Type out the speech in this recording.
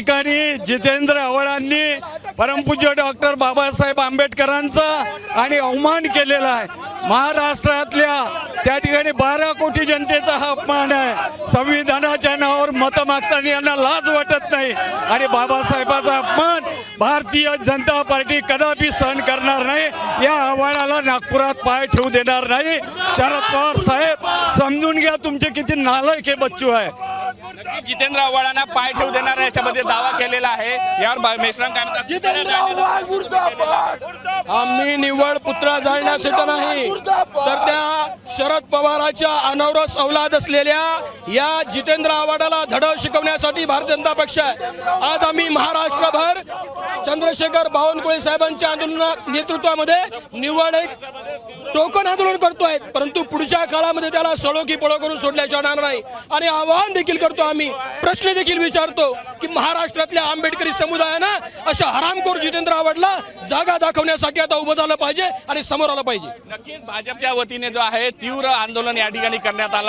ठिकाणी जितेंद्र आव्हाडांनी परमपूज्य डॉक्टर बाबासाहेब आंबेडकरांचा आणि अवमान केलेला आहे. महाराष्ट्रातल्या त्या ठिकाणी बारा कोटी जनतेचा हा अपमान आहे. संविधानाच्या नावावर मतं मागताना यांना लाज वाटत नाही. आणि बाबासाहेबाचा अपमान भारतीय जनता पार्टी कदापि सहन करणार नाही. या आव्हानाला नागपुरात पाय ठेवू देणार नाही. शरद पवार साहेब समजून घ्या तुमचे किती नालायक हे बच्चू आहे. जितेंद्र आव्हाडांना पाय ठेवू देणार याच्यामध्ये दावा केलेला आहे. यावर मेश्राम काय म्हणतात? आम्ही निव्वळ पुत्रा जाळण्यासाठी नाही. तर त्या शरद पवाराच्या अनवरस अवलाद असलेल्या या जितेंद्र आव्हाडाला धडा शिकवण्यासाठी भारतीय जनता पक्ष आहे. आज आम्ही महाराष्ट्रभर चंद्रशेखर बावनकुळे साहेबांच्या आंदोलना नेतृत्वामध्ये निव्वळ एक टोकन आंदोलन करतो आहे. परंतु पुढच्या काळामध्ये त्याला सडो की पळो करून सोडल्या जाणार नाही. आणि आवाहन देखील करतो आम्ही. प्रश्न देखील विचारतो की महाराष्ट्रातल्या आंबेडकरी समुदायानं अशा हरामखोर जितेंद्र आव्हाडला जागा दाखवण्यासाठी आता उभं झालं पाहिजे आणि समोर आलं पाहिजे. नक्कीच भाजपच्या वतीने जो आहे तीव्र आंदोलन या ठिकाणी करण्यात आला